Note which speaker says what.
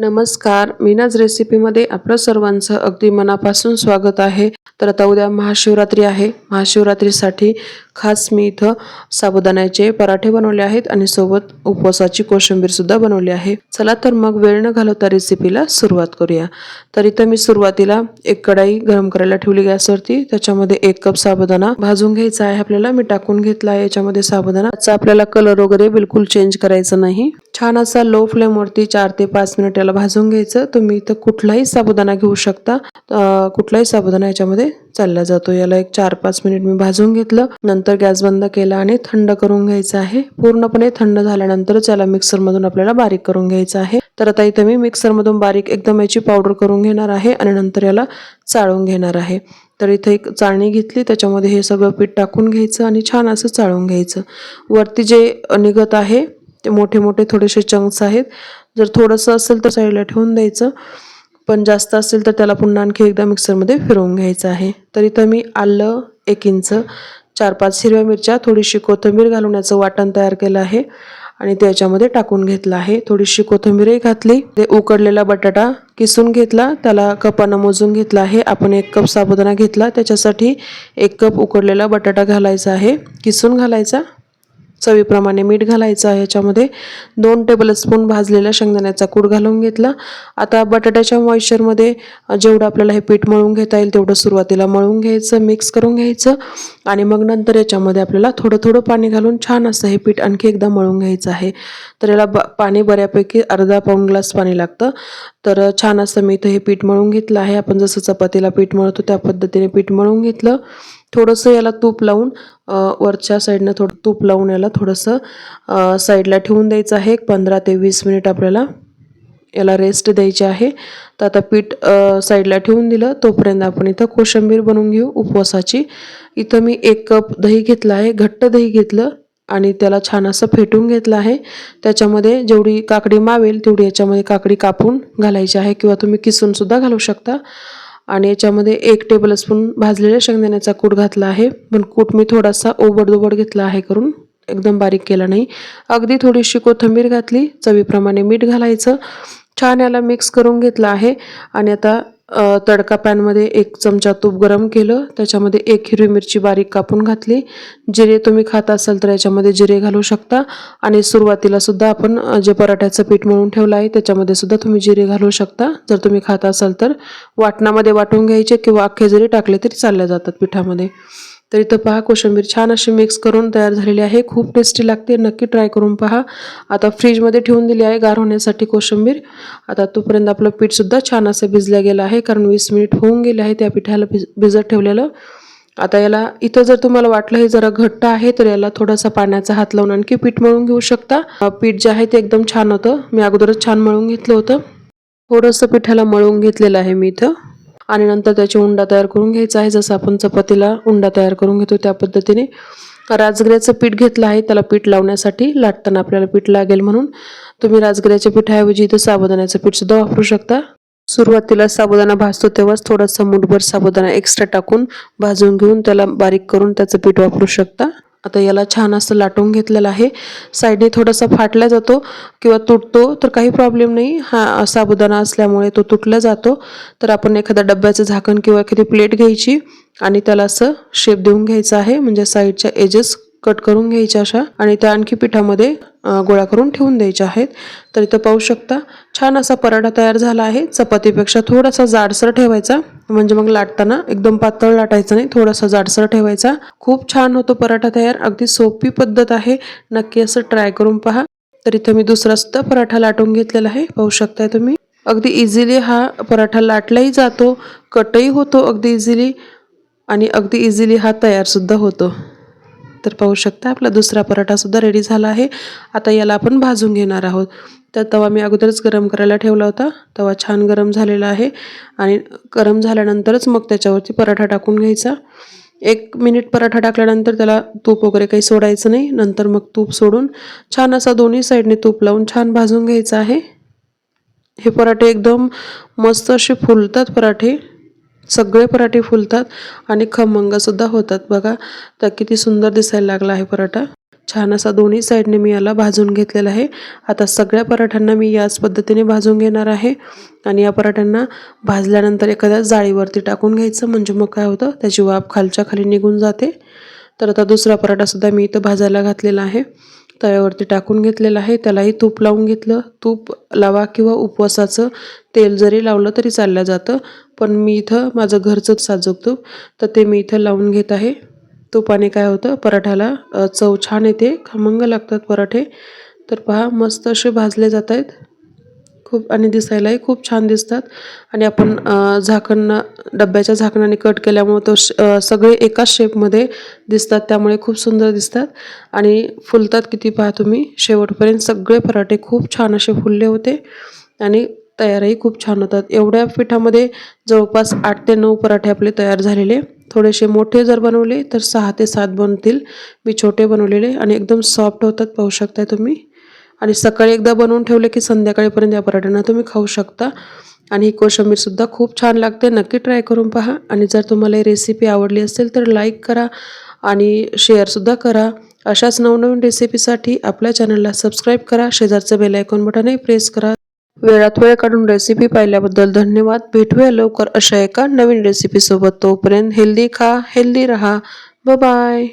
Speaker 1: नमस्कार मीनाज रेसिपीमध्ये आपलं सर्वांचं अगदी मनापासून स्वागत आहे. तर आता उद्या महाशिवरात्री आहे. महाशिवरात्रीसाठी खास मी इथं साबुदाण्याचे पराठे बनवले आहेत आणि सोबत उपवासाची कोशिंबीरसुद्धा बनवली आहे. चला तर मग वेळ न घालवता रेसिपीला सुरुवात करूया. तर इथं मी सुरुवातीला एक कढाई गरम करायला ठेवली गॅसवरती. त्याच्यामध्ये एक कप साबुदाणा भाजून घ्यायचा आहे. आपल्याला मी टाकून घेतला आहे. याच्यामध्ये साबुदाणा आपल्याला कलर वगैरे बिलकुल चेंज करायचा नाही. छान असा लो फ्लेमवरती चार ते पाच मिनिट याला भाजून घ्यायचं. तुम्ही इथं कुठलाही साबुदाणा घेऊ शकता. कुठलाही साबुदाणा याच्यामध्ये चालला जातो. याला एक चार पाच मिनिट मी भाजून घेतलं. नंतर गॅस बंद केला आणि थंड करून घ्यायचं आहे. पूर्णपणे थंड झाल्यानंतरच याला मिक्सरमधून आपल्याला बारीक करून घ्यायचं आहे. तर आता इथं मी मिक्सरमधून बारीक एकदम याची पावडर करून घेणार आहे आणि नंतर याला चाळून घेणार आहे. तर इथं एक चाळणी घेतली. त्याच्यामध्ये हे सगळं पीठ टाकून घ्यायचं आणि छान असं चाळून घ्यायचं. वरती जे निघत आहे ते मोठे मोठे थोडेसे चंक्स आहेत. जर थोडंसं असेल तर साईडला ठेवून द्यायचं. पण जास्त असेल तर त्याला पुन्हा आणखी एकदा मिक्सरमध्ये फिरवून घ्यायचं आहे. तर इथं मी आलं एक इंच चार पाच हिरव्या मिरच्या थोडीशी कोथिंबीर घालून वाटण तयार केलं आहे. आणि त्याच्यामध्ये टाकून घेतलं आहे. थोडीशी कोथिंबीरही घातली. ते उकडलेला बटाटा किसून घेतला. त्याला कपानं मोजून घेतला आहे. आपण एक कप साबुदाणा घेतला. त्याच्यासाठी एक कप उकडलेला बटाटा घालायचा आहे. किसून घालायचा. चवीप्रमाणे मीठ घालायचं आहे. याच्यामध्ये दोन टेबलस्पून भाजलेला शेंगदाण्याचा कूट घालून घेतला. आता बटाट्याच्या मॉइश्चरमध्ये जेवढं आपल्याला हे पीठ मळून घेता येईल तेवढं सुरुवातीला मळून घ्यायचं मिक्स करून घ्यायचं आणि मग नंतर याच्यामध्ये आपल्याला थोडं थोडं पाणी घालून छान असं हे पीठ आणखी एकदा मळून घ्यायचं आहे. तर याला ब पाणी बऱ्यापैकी अर्धा पाऊण ग्लास पाणी लागतं. तर छान असं मी इथं हे पीठ मळून घेतलं आहे. आपण जसं चपातीला पीठ मळतो त्या पद्धतीने पीठ मळून घेतलं. थोडंसं याला तूप लावून वरच्या साईडनं थोडं तूप लावून याला थोडंसं साईडला ठेवून द्यायचं आहे. एक पंधरा ते वीस मिनिट आपल्याला याला रेस्ट द्यायची आहे. तर आता पीठ साईडला ठेवून दिलं. तोपर्यंत आपण इथं कोशिंबीर बनवून घेऊ उपवासाची. इथं मी एक कप दही घेतलं आहे घट्ट दही घेतलं आणि त्याला छान असं फेटून घेतलं आहे. त्याच्यामध्ये जेवढी काकडी मावेल तेवढी याच्यामध्ये काकडी कापून घालायची आहे किंवा तुम्ही किसूनसुद्धा घालू शकता. आणि याच्यामध्ये एक टेबलस्पून भाजलेल्या शेंगदाण्याचा कूट घातला आहे. पण कूट मी थोडासा ओबडदोबड घेतला आहे करून. एकदम बारीक केला नाही. अगदी थोडीशी कोथिंबीर घातली. चवीप्रमाणे मीठ घालायचं. छान याला मिक्स करून घेतलं आहे. आणि आता तडका पॅनमध्ये एक चमचा तूप गरम केलं. त्याच्यामध्ये एक हिरवी मिरची बारीक कापून घातली. जिरे तुम्ही खात असाल तर याच्यामध्ये जिरे घालू शकता. आणि सुरुवातीला सुद्धा आपण जे पराठ्याचं पीठ म्हणून ठेवलं आहे त्याच्यामध्ये सुद्धा तुम्ही जिरे घालू शकता. जर तुम्ही खात असाल तर वाटणामध्ये वाटून घ्यायचे किंवा अख्खे जरी टाकले तरी चालल्या जातात पिठामध्ये. तर इथं पहा कोशिंबीर छान अशी मिक्स करून तयार झालेली आहे. खूप टेस्टी लागते. नक्की ट्राय करून पहा. आता फ्रीजमध्ये ठेवून दिली आहे. गार होण्यासाठी कोशिंबीर. आता तोपर्यंत आपलं पीठसुद्धा छान असं भिजलं गेलं आहे. कारण वीस मिनिट होऊन गेले आहे त्या पिठाला भिज भिजत ठेवलेलं. आता याला इथं जर तुम्हाला वाटलं हे जरा घट्ट आहे तर याला थोडासा पाण्याचा हात लावून आणखी पीठ मळून घेऊ शकता. पीठ जे आहे ते एकदम छान होतं. मी अगोदरच छान मळून घेतलं होतं. थोडंसं पिठाला मळून घेतलेलं आहे मी इथं. आणि नंतर त्याची उंडा तयार करून घ्यायचा आहे. जसं आपण चपातीला उंडा तयार करून घेतो त्या पद्धतीने. राजगिऱ्याचं पीठ घेतलं आहे. त्याला पीठ लावण्यासाठी लाटताना आपल्याला पीठ लागेल म्हणून. तुम्ही राजगिऱ्याच्या पिठाऐवजी इथं साबुदाण्याचं पीठ सुद्धा वापरू शकता. सुरुवातीला साबुदाणा भाजतो तेव्हाच थोडासा मुठभर साबुदाणा एक्स्ट्रा टाकून भाजून घेऊन त्याला बारीक करून त्याचं पीठ वापरू शकता. आता याला छान असं लाटून घेतलेलं आहे. साईडने थोडासा फाटला जातो किंवा तुटतो तर काही प्रॉब्लेम नाही. हा साबुदाणा असल्यामुळे तो तुटला जातो. तर आपण एखाद्या डब्याचं झाकण किंवा एखादी प्लेट घ्यायची आणि त्याला असं शेप देऊन घ्यायचं आहे. म्हणजे साईडच्या एजेस कट करून घ्यायच्या अशा आणि त्या आणखी पिठामध्ये गोळा करून ठेवून द्यायच्या आहेत. तर इथं पाहू शकता छान असा पराठा तयार झाला आहे. चपातीपेक्षा थोडासा जाडसर ठेवायचा. म्हणजे मग लाटताना एकदम पातळ लाटायचं नाही थोडासा जाडसर ठेवायचा. खूप छान होतो पराठा तयार. अगदी सोपी पद्धत आहे. नक्की असं ट्राय करून पहा. तर इथं मी दुसरा सुद्धा पराठा लाटून घेतलेला आहे. पाहू शकताय तुम्ही. अगदी इझिली हा पराठा लाटलाही जातो. कटही होतो अगदी इझिली आणि अगदी इझिली हा तयारसुद्धा होतो. तर पाहू शकता आपला दुसरा पराठा सुद्धा रेडी झाला आहे. आता याला आपण भाजून घेणार आहोत. तर तवा मी अगोदरच गरम करायला ठेवला होता. तवा छान गरम झालेला आहे. आणि गरम झाल्यानंतरच मग त्याच्यावरती पराठा टाकून घ्यायचा. एक मिनिट पराठा टाकल्यानंतर त्याला तूप वगैरे काही सोडायचं नाही. नंतर मग तूप सोडून छान असा दोन्ही साईडने तूप लावून छान भाजून घ्यायचं आहे. हे पराठे एकदम मस्त असे फुलतात पराठे. सगळे पराठे फुलतात आणि खमंगसुद्धा होतात. बघा तर किती सुंदर दिसायला लागला आहे पराठा. छान असा दोन्ही साईडने मी याला भाजून घेतलेला आहे. आता सगळ्या पराठ्यांना मी याच पद्धतीने भाजून घेणार आहे. आणि या पराठ्यांना भाजल्यानंतर एखाद्या जाळीवरती टाकून घ्यायचं म्हणजे मग काय होतं त्याची वाफ खालच्या खाली निघून जाते. तर आता दुसरा पराठासुद्धा मी इथं भाजायला घातलेला आहे. तव्यावरती टाकून घेतलेलं आहे. त्यालाही तूप लावून घेतलं. तूप लावा किंवा उपवासाचं तेल जरी लावलं तरी चाललं जातं. पण मी इथं माझं घरचं साजूक तूप तर ते मी इथं लावून घेत आहे. तुपाने काय होतं? पराठ्याला चव छान येते. खमंग लागतात पराठे. तर पहा मस्त असे भाजले जात आहेत. खूप आणि दिसायलाही खूप छान दिसतात. आणि आपण झाकण डब्याच्या झाकणाने कट केल्यामुळे तो श- सगळे एकाच शेपमध्ये दिसतात. त्यामुळे खूप सुंदर दिसतात. आणि फुलतात किती पहा तुम्ही शेवटपर्यंत सगळे पराठे खूप छान असे फुलले होते. आणि तयारही खूप छान होतात. एवढ्या पिठामध्ये जवळपास आठ ते नऊ पराठे आपले तयार झालेले. थोडेसे मोठे जर बनवले तर सहा ते सात बनतील. मी छोटे बनवलेले आणि एकदम सॉफ्ट होतात. पाहू शकताय तुम्ही. आणि सकाळी एकदा बनवून ठेवले की संध्याकाळीपर्यंत या पराठ्यांना तुम्ही खाऊ शकता. आणि ही कोशिंबीरसुद्धा खूप छान लागते. नक्की ट्राय करून पहा. आणि जर तुम्हाला ही रेसिपी आवडली असेल तर लाईक करा आणि शेअरसुद्धा करा. अशाच नवनवीन रेसिपीसाठी आपल्या चॅनलला सबस्क्राईब करा. शेजारचं बेलायकॉन बटनही प्रेस करा. वेळात वेळ काढून रेसिपी पाहिल्याबद्दल धन्यवाद. भेटूया लवकर अशा एका नवीन रेसिपीसोबत तोपर्यंत हेल्दी खा हेल्दी राहा. बाय